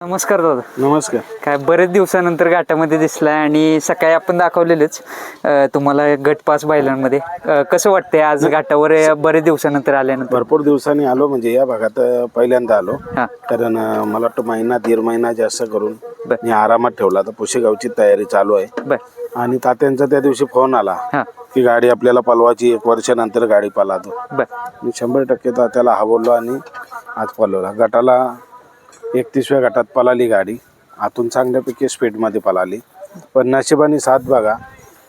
नमस्कार दादा. नमस्कार. काय बरेच दिवसानंतर घाटामध्ये दिसलाय आणि सकाळी आपण दाखवलेलंच अं, तुम्हाला गट पास बैलांमध्ये. अं, कसं वाटतंय आज घाटावर अं, बरेच दिवसानंतर आल्यानंतर? भरपूर दिवसांनी आलो म्हणजे या भागात अ, पहिल्यांदा आलो. हा. कारण अ, मला वाटतं महिना दीड महिना जास्त करून बर. मी आरामात ठेवला. तर पुशेगावची तयारी चालू आहे. बर. आणि तात्यांचा त्या दिवशी फोन आला हा. की गाडी आपल्याला पलवाची एक वर्षानंतर गाडी पलातो. बर. मी शंभर टक्के तात्याला हा बोललो आणि आज पलवला. गटाला एकतीसव्या गटात पलाली गाडी. आतून चांगल्यापैकी स्पीडमध्ये पलाली. पण नशिबाने साथ बघा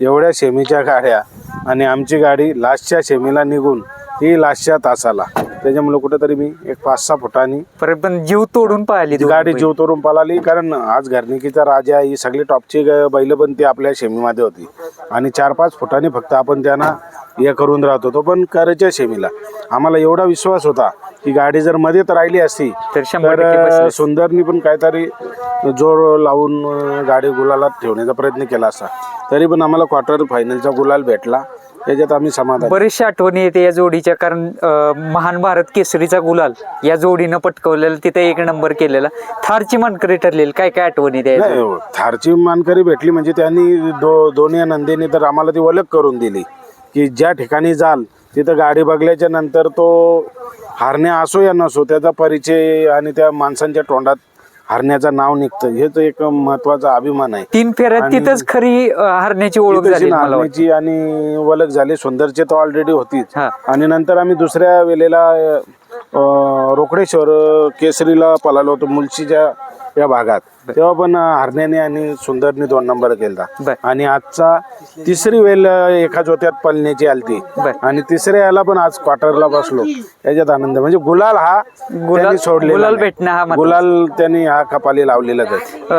एवढ्या शेमीच्या गाड्या आणि आमची गाडी लास्टच्या शेमीला निघून ही लास्टच्या तासाला. त्याच्यामुळे कुठेतरी मी एक पाच सहा फुटांनी परत पण जीव तोडून पाहिली ती गाडी जीव तोडून पळाली कारण आज घरणिकीचा राजा ही सगळी टॉपची ग- बैल पण ती आपल्या शेमीमध्ये होती. आणि चार पाच फुटांनी फक्त आपण त्यांना हे करून राहत होतो पण करायच्या शेमीला आम्हाला एवढा विश्वास होता की गाडी जर मध्येच राहिली असती तर शंभर टक्के. सुंदरनी पण काहीतरी जोर लावून अ, गाडी गुलालात ठेवण्याचा प्रयत्न केला असता. तरी पण आम्हाला क्वार्टर फायनलचा गुलाल भेटला. त्याच्यात आम्ही समाधान. बरेचशा आठवणी येते या जोडीच्या कारण अं, महान भारत केसरीचा गुलाल या जोडीनं पटकवलेला तिथे एक नंबर केलेला. थारची मानकरी ठरलेली काय काय आठवणी नाही हो, थारची मानकरी भेटली म्हणजे त्यांनी दो दोन्ही नंदीने तर आम्हाला ती ओळख करून दिली. की ज्या ठिकाणी जाल तिथं गाडी बघल्याच्या नंतर तो हारण्या असो या नसो त्याचा परिचय आणि त्या माणसांच्या तोंडात हारण्याचं नाव निघतं. हेच एक महत्त्वाचा अभिमान आहे. तीन फेऱ्यात तिथंच खरी अं, हरण्याची ओळख झाली जी मला वाटतं. हारण्याची आणि ओळख झाली. सुंदरची तर ऑलरेडी होतीच. हा. आणि नंतर आम्ही दुसऱ्या वेळेला अं, रोकडेश्वर केसरीला पळालो होतो मुलशीच्या या भागात. तेव्हा पण हरण्याने आणि सुंदरने दोन नंबर केला. आणि आजचा तिसरी वेळ एका जोत्यात पळण्याची आलती. आणि तिसऱ्या याला पण आज क्वार्टरला बसलो. याच्यात आनंद. म्हणजे गुलाल हा त्यांनी सोडलेला गुलाल. भेटणं हा. गुलाल त्यांनी हा कपाली अ,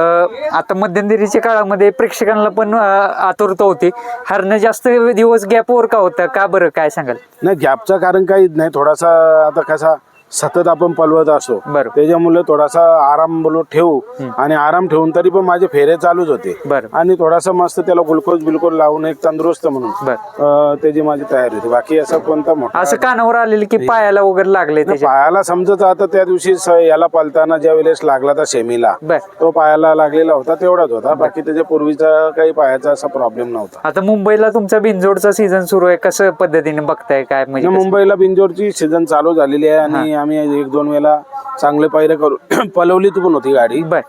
आता मध्यंतरीच्या काळामध्ये प्रेक्षकांना पण आतुरता होती. हरणं जास्त दिवस गॅपवर का होतं? का बरं? काय सांगाल? नाही गॅपचं कारण काहीच नाही. थोडासा आता कसा ভাষা सतत आपण पलवत असो बरं. त्याच्यामुळे थोडासा आराम बोलो ठेवू आणि आराम ठेवून तरी पण माझे फेरे चालूच होते. बरं. आणि थोडासा मस्त त्याला ग्लुकोज बिलकोज लावून एक तंदुरुस्त म्हणून बरं. अं, त्याची माझी तयारी होती. बाकी असं कोणता मोठा असं कानावर आलेलं की पायाला वगैरे लागले त्याच्या पायाला समजत आता त्या दिवशी स- याला पालताना ज्या वेळेस लागला त्या सेमीला बर. तो पायाला लागलेला होता तेवढाच होता. बाकी त्याच्या पूर्वीचा काही पायाचा असा प्रॉब्लेम नव्हता. आता मुंबईला तुमचा बिनजोडचा सीझन सुरू आहे कसं पद्धतीने बघताय काय म्हणजे आणि मुंबईला बिंजोरची सीझन चालू झालेली आहे आणि आम्ही एक दोन वेळा चांगले पायरे करू पलवली पण होती गाडी. बर.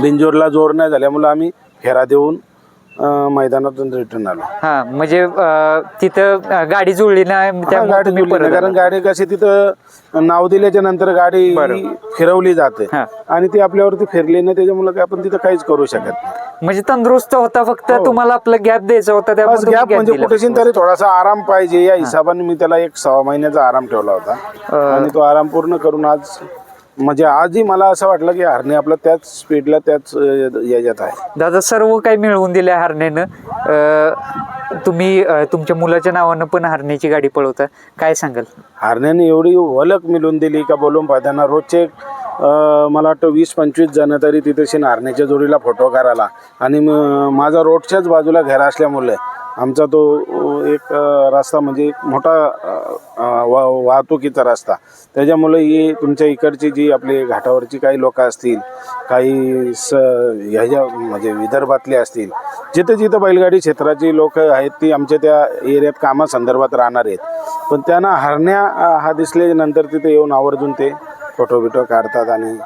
बिंजोरला जोर नाही झाल्यामुळे आम्ही फेरा देऊन अं, मैदानातून रिटर्न आलो. हा म्हणजे अ, तिथं अ, गाडी जुळली ना हा, त्यामुळे गाडी तुम्ही जुळली नाही. परत कारण गाडी कशी तिथं नाव दिल्याच्या नंतर गाडी फिरवली जाते. हा. आणि ती आपल्यावरती फिरली नाही त्याच्यामुळे काय आपण तिथं काहीच करू शकत नाही. म्हणजे तंदुरुस्त होता फक्त तुम्हाला आपला गॅप द्यायचा होता बस तुम्ही गॅप gap म्हणजे दिला. कुठेशी तरी थोडासा आराम पाहिजे. या हिशोबाने मी त्याला एक सहा महिन्याचा आराम ठेवला होता. आणि तो आराम पूर्ण करून आज म्हणजे आजही मला असं वाटलं की हरणे आपला त्याच स्पीडला त्याच याच्यात आहे. दादा सर्व काही मिळवून दिले हरण्यानं. अ, तुम्ही अ, तुमच्या मुलाच्या नावानं पण हरण्याची गाडी पळवता. काय सांगाल? हारण्याने एवढी ओळख मिळवून दिली का बोलून पाहताना रोजचे मला वाटतं वीस पंचवीस जण तरी तिथेशी नारण्याच्या जोडीला फोटो काढायला आणि माझा रोडच्याच बाजूला घर असल्यामुळे आमचा तो एक रस्ता म्हणजे एक मोठा वा वाहतुकीचा रस्ता. त्याच्यामुळे ही तुमच्या इकडची जी आपली घाटावरची काही लोक असतील काही स ह्याच्या म्हणजे विदर्भातले असतील जिथे जिथं बैलगाडी क्षेत्राची लोक आहेत ती आमच्या त्या एरियात कामासंदर्भात राहणार आहेत. पण त्यांना हरण्या हा दिसल्यानंतर तिथे येऊन आवर्जून ते फोटो बिटो काढतात आणि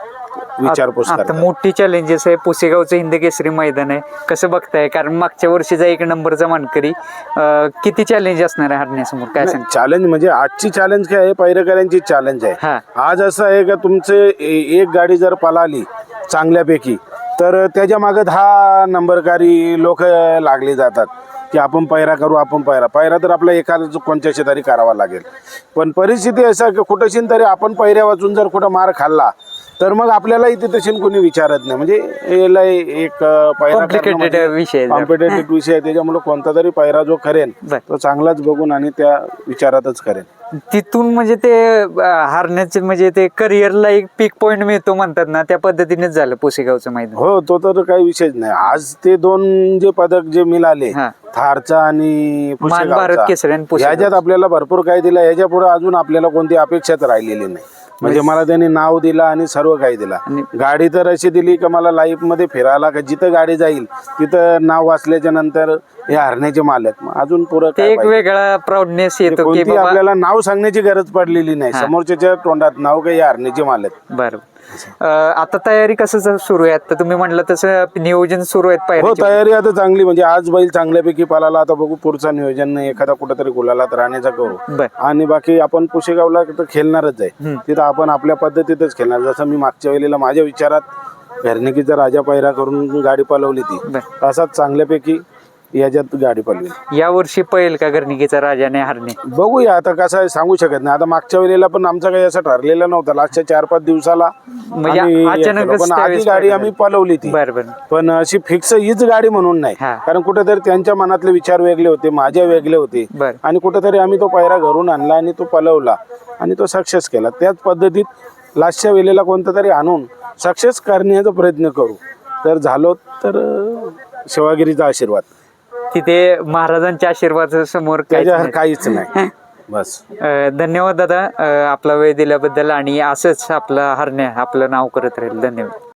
विचारपूस आता करतात. मोठी चॅलेंजेस आहे पुसेगावचं हिंद केसरी मैदान आहे. कसं बघताय? कारण मागच्या वर्षीचा एक नंबरचा मानकरी अं, किती चॅलेंज असणार आहे हरण्यासमोर? काय सांग चॅलेंज म्हणजे आजची चॅलेंज काय आहे? पैरेकरांची चॅलेंज आहे. आज असं आहे का तुमचे ए- एक गाडी जर पळाली चांगल्यापैकी तर त्याच्यामागे दहा नंबरकारी लोक लागले जातात. की आपण पैरा करू आपण पैरा पैरा तर आपला एका कोणत्याशी तरी करावा लागेल. पण परिस्थिती असं आहे की कुठंशी तरी आपण पैऱ्या वाचून जर कुठं मार खाल्ला तर मग आपल्यालाही तिथे कोणी विचारत नाही. म्हणजे याला एक कॉम्प्लिकेटेड विषय. कॉम्पिटेटिव्ह विषय आहे. त्याच्यामुळे कोणता तरी पैरा जो करेन. तो चांगलाच बघून आणि त्या विचारातच करेन. तिथून म्हणजे ते हारण्याचे म्हणजे ते करिअरला एक पीक पॉइंट मिळतो म्हणतात ना त्या पद्धतीनेच झालं पुसेगावचं मैदान. हो तो तर काही विषयच नाही. आज ते दोन जे पदक जे मिळाले. थारचा आणि भारत केसरी ह्याच्यात आपल्याला भरपूर काही दिलं. ह्याच्या पुढे अजून आपल्याला कोणती अपेक्षाच राहिलेली नाही. म्हणजे मला त्यांनी नाव दिलं आणि सर्व काही दिला. गाडी तर अशी दिली का मला लाईफमध्ये फिरायला का जिथं गाडी जाईल तिथं नाव वाचल्याच्या नंतर हे हरण्याचे मालक अजून पुरं ते काय एक? वेगळा प्राऊडनेस येतो कोणती बाबा आपल्याला नाव सांगण्याची गरज पडलेली नाही. समोरच्या तोंडात नाव काही हरण्याचे मालक बरं अं, आता तयारी कसं सुरू आहे? आता तुम्ही म्हणलं तसं नियोजन सुरू आहेत हो पाहिजे तयारी आता चांगली म्हणजे आज बैल चांगल्यापैकी पळाला आता बघू पुढचं नियोजन एखादा कुठेतरी गुलालात राहण्याचा करू. बर. आणि बाकी आपण पुशेगावला तर खेळणारच आहे. तिथं आपण आपल्या पद्धतीतच खेळणार. जसं मी मागच्या वेळेला माझ्या विचारात घरनिकीचा राजा पायरा करून गाडी पळवली ती. बर. असाच चांगल्यापैकी याच्यात गाडी पळवी या वर्षी पहिल का गर्णिकेचा राजाने हरणे? बघूया आता कसं आहे सांगू शकत नाही. आता मागच्या वेळेला पण आमचं काही असं ठरलेलं नव्हतं. लास्टच्या चार पाच दिवसाला म्हणजे अचानकच. पण आधी त्यावेळेस गाडी. आम्ही पळवली ती. बरं बरं. पण अशी फिक्स हीच गाडी म्हणून नाही. हा. कारण कुठेतरी त्यांच्या मनातले विचार वेगळे होते माझे वेगळे होते. बर. आणि कुठेतरी आम्ही तो पायरा घरून आणला आणि तो पलवला आणि तो सक्सेस केला. त्याच पद्धतीत लास्टच्या वेळेला कोणतं तरी आणून सक्सेस करण्याचा प्रयत्न करू. तर झालो तर अं, शिवागिरीचा आशीर्वाद. तिथे महाराजांच्या आशीर्वादा समोर काहीच त्याच्यावर नाही. काहीच नाही. बस. अं, धन्यवाद दादा. अं, आपला वेळ दिल्याबद्दल आणि असंच आपला हरण्या आपलं नाव करत राहील. धन्यवाद.